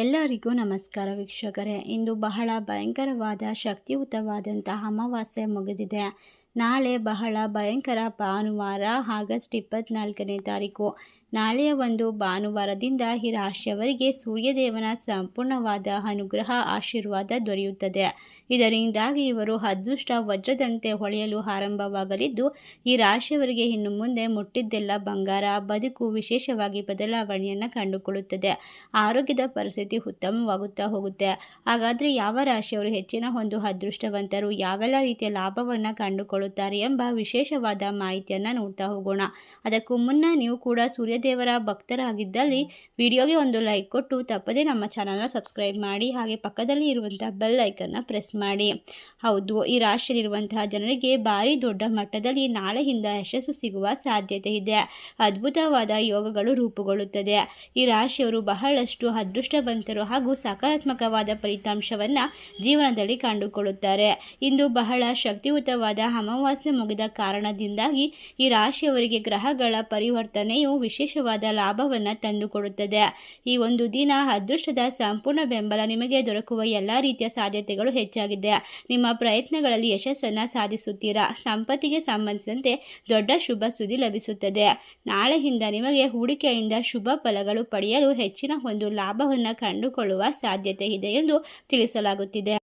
ಎಲ್ಲರಿಗೂ ನಮಸ್ಕಾರ ವೀಕ್ಷಕರೇ. ಇಂದು ಬಹಳ ಭಯಂಕರವಾದ, ಶಕ್ತಿಯುತವಾದಂತಹ ಅಮಾವಾಸ್ಯೆ ಮುಗಿದಿದೆ. ನಾಳೆ ಬಹಳ ಭಯಂಕರ ಭಾನುವಾರ, ಆಗಸ್ಟ್ ಇಪ್ಪತ್ನಾಲ್ಕನೇ ತಾರೀಕು. ನಾಳೆಯ ಒಂದು ಭಾನುವಾರದಿಂದ ಈ ರಾಶಿಯವರಿಗೆ ಸೂರ್ಯದೇವನ ಸಂಪೂರ್ಣವಾದ ಅನುಗ್ರಹ ಆಶೀರ್ವಾದ ದೊರೆಯುತ್ತದೆ. ಇದರಿಂದಾಗಿ ಇವರು ಅದೃಷ್ಟ ವಜ್ರದಂತೆ ಹೊಳೆಯಲು ಆರಂಭವಾಗಲಿದ್ದು ಈ ರಾಶಿಯವರಿಗೆ ಇನ್ನು ಮುಂದೆ ಮುಟ್ಟಿದ್ದೆಲ್ಲ ಬಂಗಾರ, ಬದುಕು ವಿಶೇಷವಾಗಿ ಬದಲಾವಣೆಯನ್ನು ಕಂಡುಕೊಳ್ಳುತ್ತದೆ. ಆರೋಗ್ಯದ ಪರಿಸ್ಥಿತಿ ಉತ್ತಮವಾಗುತ್ತಾ ಹೋಗುತ್ತೆ. ಹಾಗಾದರೆ ಯಾವ ರಾಶಿಯವರು ಹೆಚ್ಚಿನ ಒಂದು ಅದೃಷ್ಟವಂತರು, ಯಾವೆಲ್ಲ ರೀತಿಯ ಲಾಭವನ್ನು ಕಂಡುಕೊಳ್ಳುತ್ತಾರೆ ಎಂಬ ವಿಶೇಷವಾದ ಮಾಹಿತಿಯನ್ನು ನೋಡ್ತಾ ಹೋಗೋಣ. ಅದಕ್ಕೂ ಮುನ್ನ ನೀವು ಕೂಡ ಸೂರ್ಯದೇವರ ಭಕ್ತರಾಗಿದ್ದಲ್ಲಿ ವಿಡಿಯೋಗೆ ಒಂದು ಲೈಕ್ ಕೊಟ್ಟು ತಪ್ಪದೇ ನಮ್ಮ ಚಾನಲ್ನ ಸಬ್ಸ್ಕ್ರೈಬ್ ಮಾಡಿ ಹಾಗೆ ಪಕ್ಕದಲ್ಲಿ ಇರುವಂಥ ಬೆಲ್ ಐಕನ್ನ ಪ್ರೆಸ್ ಮಾಡಿ. ಹೌದು, ಈ ರಾಶಿಯಲ್ಲಿರುವಂತಹ ಜನರಿಗೆ ಭಾರಿ ದೊಡ್ಡ ಮಟ್ಟದಲ್ಲಿ ನಾಳೆಯಿಂದ ಯಶಸ್ಸು ಸಿಗುವ ಸಾಧ್ಯತೆ ಇದೆ. ಅದ್ಭುತವಾದ ಯೋಗಗಳು ರೂಪುಗೊಳ್ಳುತ್ತದೆ. ಈ ರಾಶಿಯವರು ಬಹಳಷ್ಟು ಅದೃಷ್ಟವಂತರು ಹಾಗೂ ಸಕಾರಾತ್ಮಕವಾದ ಫಲಿತಾಂಶವನ್ನು ಜೀವನದಲ್ಲಿ ಕಂಡುಕೊಳ್ಳುತ್ತಾರೆ. ಇಂದು ಬಹಳ ಶಕ್ತಿಯುತವಾದ ಅಮಾವಾಸ್ಯೆ ಮುಗಿದ ಕಾರಣದಿಂದಾಗಿ ಈ ರಾಶಿಯವರಿಗೆ ಗ್ರಹಗಳ ಪರಿವರ್ತನೆಯು ವಿಶೇಷವಾದ ಲಾಭವನ್ನು ತಂದುಕೊಡುತ್ತದೆ. ಈ ಒಂದು ದಿನ ಅದೃಷ್ಟದ ಸಂಪೂರ್ಣ ಬೆಂಬಲ ನಿಮಗೆ ದೊರಕುವ ಎಲ್ಲ ರೀತಿಯ ಸಾಧ್ಯತೆಗಳು ಹೆಚ್ಚಾಗಿದೆ. ನಿಮ್ಮ ಪ್ರಯತ್ನಗಳಲ್ಲಿ ಯಶಸ್ಸನ್ನು ಸಾಧಿಸುತ್ತೀರಾ? ಸಂಪತ್ತಿಗೆ ಸಂಬಂಧಿಸಿದಂತೆ ದೊಡ್ಡ ಶುಭ ಸುದ್ದಿ ಲಭಿಸುತ್ತದೆ. ನಾಳೆಯಿಂದ ನಿಮಗೆ ಹೂಡಿಕೆಯಿಂದ ಶುಭ ಫಲಗಳು ಪಡೆಯಲು ಹೆಚ್ಚಿನ ಒಂದು ಲಾಭವನ್ನು ಕಂಡುಕೊಳ್ಳುವ ಸಾಧ್ಯತೆ ಇದೆ ಎಂದು ತಿಳಿಸಲಾಗುತ್ತಿದೆ.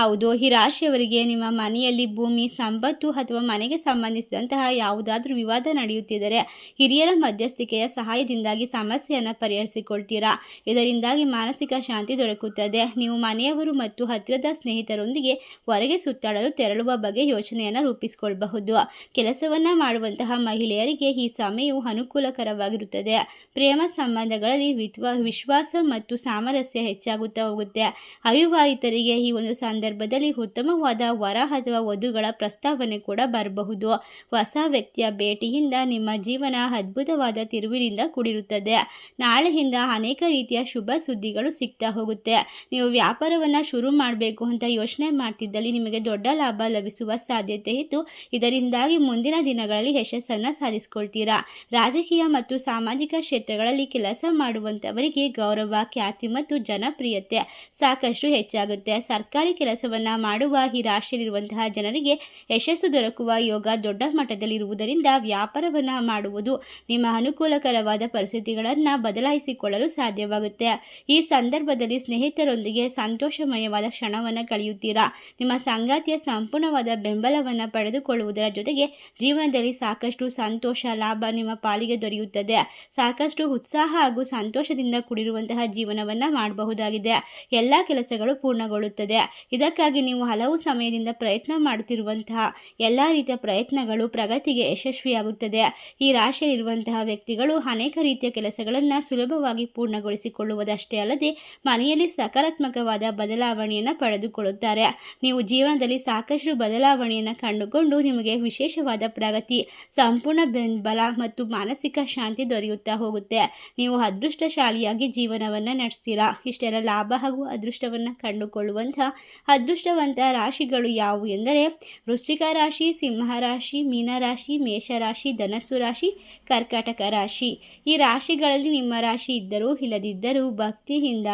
ಹೌದು, ಈ ರಾಶಿಯವರಿಗೆ ನಿಮ್ಮ ಮನೆಯಲ್ಲಿ ಭೂಮಿ, ಸಂಪತ್ತು ಅಥವಾ ಮನೆಗೆ ಸಂಬಂಧಿಸಿದಂತಹ ಯಾವುದಾದ್ರೂ ವಿವಾದ ನಡೆಯುತ್ತಿದ್ದರೆ ಹಿರಿಯರ ಮಧ್ಯಸ್ಥಿಕೆಯ ಸಹಾಯದಿಂದಾಗಿ ಸಮಸ್ಯೆಯನ್ನು ಪರಿಹರಿಸಿಕೊಳ್ತೀರಾ? ಇದರಿಂದಾಗಿ ಮಾನಸಿಕ ಶಾಂತಿ ದೊರಕುತ್ತದೆ. ನೀವು ಮನೆಯವರು ಮತ್ತು ಹತ್ತಿರದ ಸ್ನೇಹಿತರೊಂದಿಗೆ ಹೊರಗೆ ಸುತ್ತಾಡಲು ತೆರಳುವ ಬಗ್ಗೆ ಯೋಚನೆಯನ್ನು ರೂಪಿಸಿಕೊಳ್ಳಬಹುದು ಕೆಲಸವನ್ನು ಮಾಡುವಂತಹ ಮಹಿಳೆಯರಿಗೆ ಈ ಸಮಯವು ಅನುಕೂಲಕರವಾಗಿರುತ್ತದೆ. ಪ್ರೇಮ ಸಂಬಂಧಗಳಲ್ಲಿ ವಿಶ್ವಾಸ ಮತ್ತು ಸಾಮರಸ್ಯ ಹೆಚ್ಚಾಗುತ್ತಾ ಹೋಗುತ್ತೆ. ಅವಿವಾಹಿತರಿಗೆ ಈ ಒಂದು ಸಂದರ್ಭ ಸಂದರ್ಭದಲ್ಲಿ ಉತ್ತಮವಾದ ವರ ಅಥವಾ ವಧುಗಳ ಪ್ರಸ್ತಾವನೆ ಕೂಡ ಬರಬಹುದು. ಹೊಸ ವ್ಯಕ್ತಿಯ ಭೇಟಿಯಿಂದ ನಿಮ್ಮ ಜೀವನ ಅದ್ಭುತವಾದ ತಿರುವಿನಿಂದ ಕೂಡಿರುತ್ತದೆ. ನಾಳೆಯಿಂದ ಅನೇಕ ರೀತಿಯ ಶುಭ ಸುದ್ದಿಗಳು ಸಿಗ್ತಾ ಹೋಗುತ್ತೆ. ನೀವು ವ್ಯಾಪಾರವನ್ನು ಶುರು ಮಾಡಬೇಕು ಅಂತ ಯೋಚನೆ ಮಾಡ್ತಿದ್ದಲ್ಲಿ ನಿಮಗೆ ದೊಡ್ಡ ಲಾಭ ಲಭಿಸುವ ಸಾಧ್ಯತೆ ಇತ್ತು ಇದರಿಂದಾಗಿ ಮುಂದಿನ ದಿನಗಳಲ್ಲಿ ಯಶಸ್ಸನ್ನು ಸಾಧಿಸಿಕೊಳ್ತೀರಾ? ರಾಜಕೀಯ ಮತ್ತು ಸಾಮಾಜಿಕ ಕ್ಷೇತ್ರಗಳಲ್ಲಿ ಕೆಲಸ ಮಾಡುವಂಥವರಿಗೆ ಗೌರವ, ಖ್ಯಾತಿ ಮತ್ತು ಜನಪ್ರಿಯತೆ ಸಾಕಷ್ಟು ಹೆಚ್ಚಾಗುತ್ತೆ. ಸರ್ಕಾರಿ ಕೆಲಸ ಕೆಲಸವನ್ನು ಮಾಡುವ ಈ ರಾಶಿಯಲ್ಲಿರುವಂತಹ ಜನರಿಗೆ ಯಶಸ್ಸು ದೊರಕುವ ಯೋಗ ದೊಡ್ಡ ಮಟ್ಟದಲ್ಲಿರುವುದರಿಂದ ವ್ಯಾಪಾರವನ್ನು ಮಾಡುವುದು ನಿಮ್ಮ ಅನುಕೂಲಕರವಾದ ಪರಿಸ್ಥಿತಿಗಳನ್ನು ಬದಲಾಯಿಸಿಕೊಳ್ಳಲು ಸಾಧ್ಯವಾಗುತ್ತೆ. ಈ ಸಂದರ್ಭದಲ್ಲಿ ಸ್ನೇಹಿತರೊಂದಿಗೆ ಸಂತೋಷಮಯವಾದ ಕ್ಷಣವನ್ನು ಕಳೆಯುತ್ತೀರಾ? ನಿಮ್ಮ ಸಂಗಾತಿಯ ಸಂಪೂರ್ಣವಾದ ಬೆಂಬಲವನ್ನು ಪಡೆದುಕೊಳ್ಳುವುದರ ಜೊತೆಗೆ ಜೀವನದಲ್ಲಿ ಸಾಕಷ್ಟು ಸಂತೋಷ, ಲಾಭ ನಿಮ್ಮ ಪಾಲಿಗೆ ದೊರೆಯುತ್ತದೆ. ಸಾಕಷ್ಟು ಉತ್ಸಾಹ ಹಾಗೂ ಸಂತೋಷದಿಂದ ಕೂಡಿರುವಂತಹ ಜೀವನವನ್ನು ಮಾಡಬಹುದಾಗಿದೆ. ಎಲ್ಲ ಕೆಲಸಗಳು ಪೂರ್ಣಗೊಳ್ಳುತ್ತದೆ. ಇದಕ್ಕಾಗಿ ನೀವು ಹಲವು ಸಮಯದಿಂದ ಪ್ರಯತ್ನ ಮಾಡುತ್ತಿರುವಂತಹ ಎಲ್ಲ ರೀತಿಯ ಪ್ರಯತ್ನಗಳು ಪ್ರಗತಿಗೆ ಯಶಸ್ವಿಯಾಗುತ್ತದೆ. ಈ ರಾಶಿಯಲ್ಲಿರುವಂತಹ ವ್ಯಕ್ತಿಗಳು ಅನೇಕ ರೀತಿಯ ಕೆಲಸಗಳನ್ನು ಸುಲಭವಾಗಿ ಪೂರ್ಣಗೊಳಿಸಿಕೊಳ್ಳುವುದಷ್ಟೇ ಅಲ್ಲದೆ ಮನೆಯಲ್ಲಿ ಸಕಾರಾತ್ಮಕವಾದ ಬದಲಾವಣೆಯನ್ನು ಪಡೆದುಕೊಳ್ಳುತ್ತಾರೆ. ನೀವು ಜೀವನದಲ್ಲಿ ಸಾಕಷ್ಟು ಬದಲಾವಣೆಯನ್ನು ಕಂಡುಕೊಂಡು ನಿಮಗೆ ವಿಶೇಷವಾದ ಪ್ರಗತಿ, ಸಂಪೂರ್ಣ ಬೆಂಬಲ ಮತ್ತು ಮಾನಸಿಕ ಶಾಂತಿ ದೊರೆಯುತ್ತಾ ಹೋಗುತ್ತೆ. ನೀವು ಅದೃಷ್ಟಶಾಲಿಯಾಗಿ ಜೀವನವನ್ನು ನಡೆಸ್ತೀರಾ? ಇಷ್ಟೆಲ್ಲ ಲಾಭ ಹಾಗೂ ಅದೃಷ್ಟವನ್ನು ಕಂಡುಕೊಳ್ಳುವಂತಹ ಅದೃಷ್ಟವಂತ ರಾಶಿಗಳು ಯಾವುವು ಎಂದರೆ ವೃಶ್ಚಿಕ ರಾಶಿ, ಸಿಂಹ ರಾಶಿ ಮೀನರಾಶಿ ಮೇಷರಾಶಿ ಧನಸ್ಸು ರಾಶಿ, ಕರ್ಕಾಟಕ ರಾಶಿ. ಈ ರಾಶಿಗಳಲ್ಲಿ ನಿಮ್ಮ ರಾಶಿ ಇದ್ದರೂ ಇಲ್ಲದಿದ್ದರೂ ಭಕ್ತಿಯಿಂದ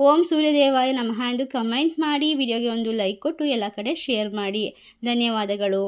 ಓಂ ಸೂರ್ಯದೇವಾಯ ನಮಃ ಎಂದು ಕಮೆಂಟ್ ಮಾಡಿ. ವಿಡಿಯೋಗೆ ಒಂದು ಲೈಕ್ ಕೊಟ್ಟು ಎಲ್ಲ ಕಡೆ ಶೇರ್ ಮಾಡಿ. ಧನ್ಯವಾದಗಳು.